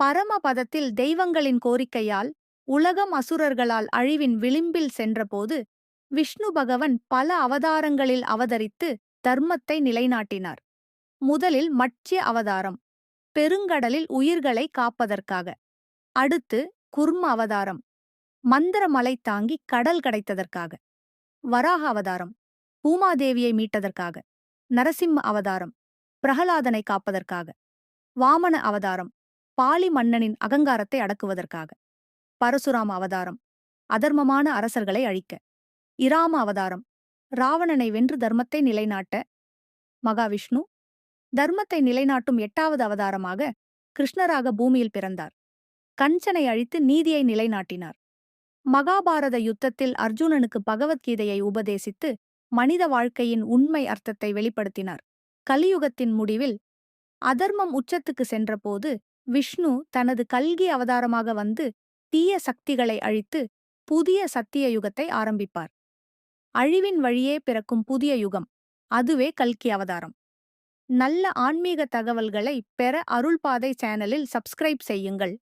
பரமபதத்தில் தெய்வங்களின் கோரிக்கையால் உலகம் அசுரர்களால் அழிவின் விளிம்பில் சென்றபோது விஷ்ணு பகவன் பல அவதாரங்களில் அவதரித்து தர்மத்தை நிலைநாட்டினார். முதலில் மட்சிய அவதாரம் பெருங்கடலில் உயிர்களை காப்பதற்காக. அடுத்து குர்ம அவதாரம் மந்திரமலை தாங்கி கடல் கடைத்ததற்காக. வராக அவதாரம் பூமாதேவியை மீட்டதற்காக. நரசிம்ம அவதாரம் பிரகலாதனை காப்பதற்காக. வாமன அவதாரம் பாலி மன்னனின் அகங்காரத்தை அடக்குவதற்காக. பரசுராம அவதாரம். அதர்மமான அரசர்களை அழிக்க. இராம அவதாரம். ராவணனை வென்று தர்மத்தை நிலைநாட்ட. மகாவிஷ்ணு. தர்மத்தை நிலைநாட்டும் எட்டாவது அவதாரமாக கிருஷ்ணராக பூமியில் பிறந்தார். கஞ்சனை அழித்து நீதியை நிலைநாட்டினார். மகாபாரத யுத்தத்தில் அர்ஜுனனுக்கு பகவத்கீதையை உபதேசித்து மனித வாழ்க்கையின் உண்மை அர்த்தத்தை வெளிப்படுத்தினார். கலியுகத்தின் முடிவில் அதர்மம் உச்சத்துக்கு சென்றபோது விஷ்ணு தனது கல்கி அவதாரமாக வந்து தீய சக்திகளை அழித்து புதிய சத்திய யுகத்தை ஆரம்பிப்பார். அழிவின் வழியே பிறக்கும் புதிய யுகம் அதுவே கல்கி அவதாரம். நல்ல ஆன்மீக தகவல்களை பெற அருள்பாதை சேனலில் சப்ஸ்கிரைப் செய்யுங்கள்.